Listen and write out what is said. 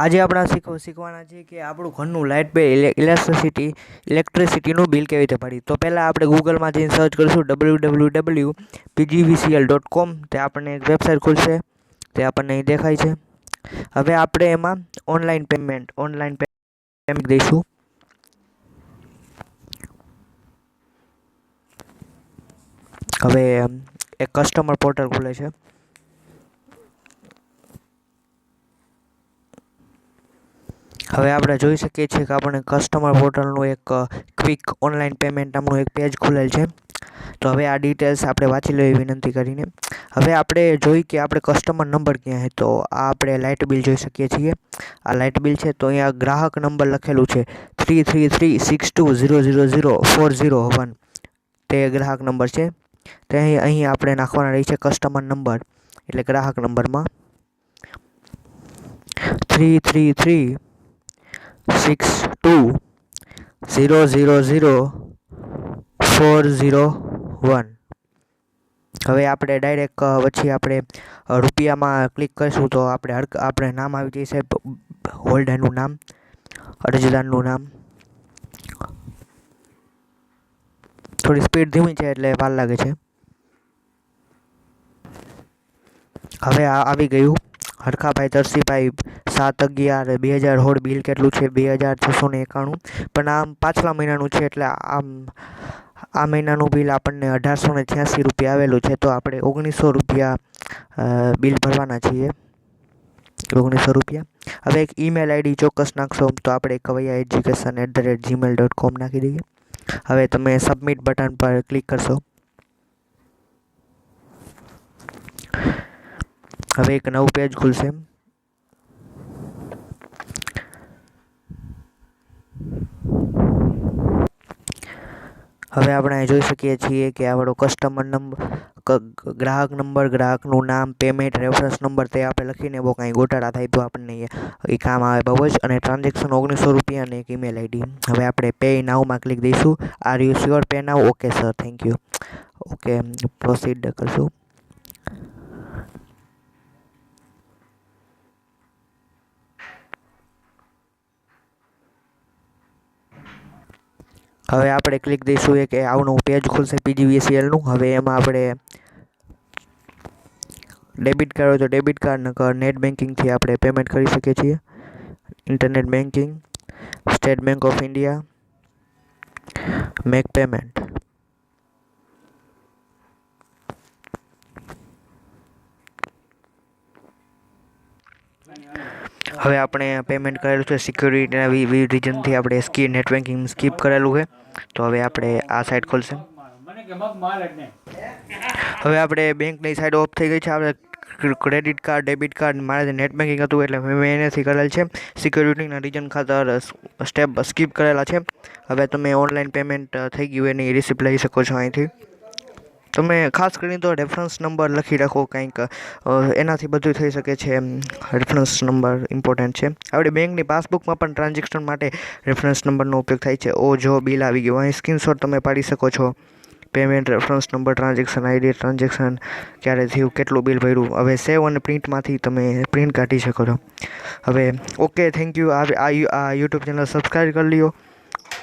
આજે આપણે શીખ શીખવાના છે કે આપણું ઘરનું લાઇટ બિલ ઇલેક્ટ્રિસિટી ઇલેક્ટ્રિસિટીનું બિલ કેવી રીતે ભરી તો પહેલાં આપણે ગૂગલમાં જઈને સર્ચ કરીશું W W W PGVCL dot com તે આપણને એક વેબસાઇટ ખુલશે. તે આપણને અહીં દેખાય છે. હવે આપણે એમાં ઓનલાઈન પેમેન્ટ ઓનલાઈન પેમેન્ટ દઈશું. હવે, એક કસ્ટમર પોર્ટલ ખુલે છે. હવે આપણે જોઈ શકીએ છીએ કે આપણે કસ્ટમર પોર્ટલનું એક ક્વિક ઓનલાઈન પેમેન્ટ નામનું એક પેજ ખુલેલ છે. તો હવે આ ડિટેલ્સ આપણે વાંચી લેવી વિનંતી કરીને. હવે આપણે જોઈ કે આપણે કસ્ટમર નંબર ક્યાં છે તો આ આપણે લાઇટ બિલ જોઈ શકીએ છીએ. આ લાઇટ બિલ છે તો અહીંયા ગ્રાહક નંબર લખેલું છે three three three six two zero zero zero four zero one તે ગ્રાહક નંબર છે. તે અહીં અહીં આપણે નાખવાના રહી છે કસ્ટમર નંબર એટલે ગ્રાહક નંબરમાં three three three six two zero zero zero four zero one હવે આપણે ડાયરેક્ટ પછી આપણે રૂપિયામાં ક્લિક કરીશું તો આપણે આપણે નામ આવી જશે હોલ્ડરનું નામ અરજદારનું નામ. થોડી સ્પીડ ધીમી છે એટલે વાર લાગે છે. હવે આ આવી ગયું. હરખાભાઈ, તરસીભાઈ સાત અગિયાર બે હજાર સોળ બિલ કેટલું છે? બે હજાર છસો ને એકાણું. પણ આમ પાછલા મહિનાનું છે એટલે આમ, આ મહિનાનું બિલ આપણને અઢારસો ને છ્યાસી રૂપિયા આવેલું છે. તો આપણે ઓગણીસો રૂપિયા બિલ ભરવાના છીએ. ઓગણીસો રૂપિયા. હવે એક ઈમેલ આઈડી ચોક્કસ નાખશો તો આપણે Kavaiya education at the rate Gmail dot com નાખી દઈએ. હવે તમે સબમિટ બટન પર ક્લિક કરશો. હવે એક નવું પેજ ખુલશે. હવે આપણે જોઈ શકીએ છીએ કે આપણો કસ્ટમર નંબર ગ્રાહક નંબર ગ્રાહકનું નામ પેમેન્ટ રેફરન્સ નંબર તે આપણે લખીને બહુ કાંઈ ગોટાળા થાય તો આપણને એ કામ આવે બહુ જ. અને ટ્રાન્ઝેક્શન ઓગણીસો રૂપિયા અને એક ઈમેલ આઈડી હવે આપણે પે નાવમાં ક્લિક દઈશું. Are you sure pay now okay sir thank you okay proceed કરશું. હવે આપણે ક્લિક દઈશું એક આવનું પેજ ખુલશે પીજીવીસીએલનું હવે એમાં આપણે ડેબિટ કાર્ડ હોય તો ડેબિટ કાર્ડ નકર નેટ બેન્કિંગથી આપણે પેમેન્ટ કરી શકીએ છીએ. Internet banking State Bank of India make payment હવે આપણે પેમેન્ટ કરેલું છે સિક્યુરિટીના વિવિધ રીઝનથી આપણે સ્કી નેટ બેન્કિંગ સ્કીપ કરેલું છે. તો હવે આપણે આ સાઈડ ખોલશે. હવે આપણે બેંકની સાઈડ ઓફ થઈ ગઈ છે. આપણે ક્રેડિટ કાર્ડ ડેબિટ કાર્ડ મારે નેટ બેન્કિંગ હતું એટલે મેં એનેથી કરેલ છે. સિક્યુરિટીના રીઝન ખાતર સ્ટેપ સ્કીપ કરેલા છે. હવે તમે ઓનલાઈન પેમેન્ટ થઈ ગયું એની રિસિપ્ટ લઈ શકો છો અહીંથી. તમે ખાસ કરીને તો રેફરન્સ નંબર લખી રાખો કંઈક. એનાથી બધું થઈ શકે છે રેફરન્સ નંબર ઇમ્પોર્ટન્ટ છે. આપણે બેંકની પાસબુકમાં પણ ટ્રાન્ઝેક્શન માટે રેફરન્સ નંબરનો ઉપયોગ થાય છે. ઓ, જો બિલ આવી ગયું, અહીં સ્ક્રીનશોટ તમે પાડી શકો છો. Payment reference number transaction ID transaction ક્યારે થયું, કેટલું બિલ ભર્યું. હવે સેવ અને પ્રિન્ટમાંથી તમે પ્રિન્ટ કાઢી શકો છો. હવે ઓકે થેન્ક યુ આ યુટ્યુબ ચેનલ સબસ્ક્રાઈબ કરી લ્યો.